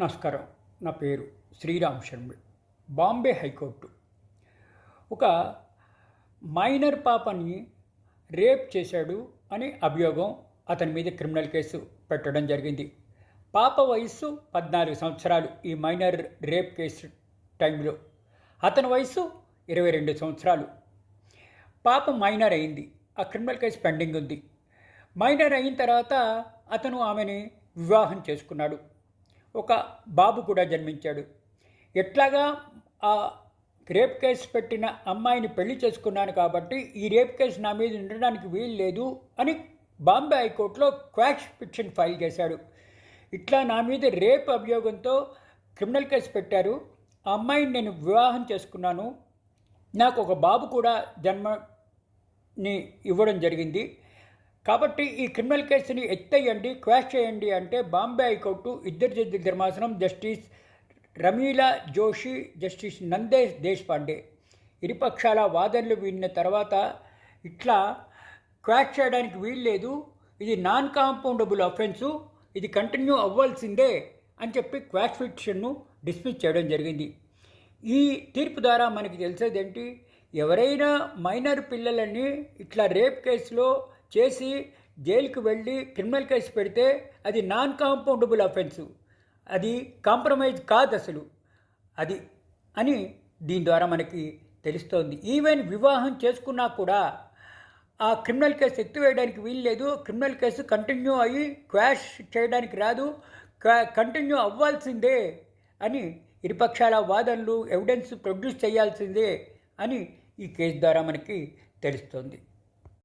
నమస్కారం. నా పేరు శ్రీరామ్ శర్మ బాంబే హైకోర్టు. ఒక మైనర్ పాపని రేప్ చేశాడు అని అభియోగం అతని మీద క్రిమినల్ కేసు పెట్టడం జరిగింది. పాప వయస్సు పద్నాలుగు సంవత్సరాలు ఈ మైనర్ రేప్ కేసు టైంలో. అతని వయస్సు ఇరవై రెండు సంవత్సరాలు. పాప మైనర్ అయింది. ఆ క్రిమినల్ కేసు పెండింగ్ ఉంది. మైనర్ అయిన తర్వాత అతను ఆమెని వివాహం చేసుకున్నాడు. ఒక బాబు కూడా జన్మించాడు. ఎట్లాగా ఆ రేప్ కేసు పెట్టిన అమ్మాయిని పెళ్ళి చేసుకున్నాను కాబట్టి ఈ రేప్ కేసు నా మీద ఉండడానికి వీలు లేదు అని బాంబే హైకోర్టులో క్వాష్ పిటిషన్ ఫైల్ చేశాడు. ఇట్లా నా మీద రేప్ అభియోగంతో క్రిమినల్ కేసు పెట్టారు. ఆ అమ్మాయిని నేను వివాహం చేసుకున్నాను. నాకు ఒక బాబు కూడా జన్మని ఇవ్వడం జరిగింది. కాబట్టి ఈ క్రిమినల్ కేసుని ఎత్తేయండి క్వాష్ చేయండి అంటే బాంబే హైకోర్టు ఇద్దరు జడ్జి ధర్మాసనం జస్టిస్ రమీలా జోషి జస్టిస్ నందేష్ దేశపాండే. ఇరుపక్షాల వాదనలు విన్న తర్వాత ఇట్లా క్వాష్ చేయడానికి వీలు లేదు. ఇది నాన్ కాంపౌండబుల్ అఫెన్సు. ఇది కంటిన్యూ అవ్వాల్సిందే అని చెప్పి క్వాష్ పిటిషన్ను డిస్మిస్ చేయడం జరిగింది. ఈ తీర్పు ద్వారా మనకి తెలిసేదేంటి? ఎవరైనా మైనర్ పిల్లలని ఇట్లా రేప్ కేసులో చేసి జైలుకి వెళ్ళి క్రిమినల్ కేసు పెడితే అది నాన్ కాంపౌండబుల్ అఫెన్సు. అది కాంప్రమైజ్ కాదు అసలు. అది అని దీని ద్వారా మనకి తెలుస్తోంది. ఈవెన్ వివాహం చేసుకున్నా కూడా ఆ క్రిమినల్ కేసు ఎత్తివేయడానికి వీలు లేదు. క్రిమినల్ కేసు కంటిన్యూ అయ్యి క్వాష్ చేయడానికి రాదు. కంటిన్యూ అవ్వాల్సిందే అని ఇరుపక్షాల వాదనలు ఎవిడెన్స్ ప్రొడ్యూస్ చేయాల్సిందే అని ఈ కేసు ద్వారా మనకి తెలుస్తోంది.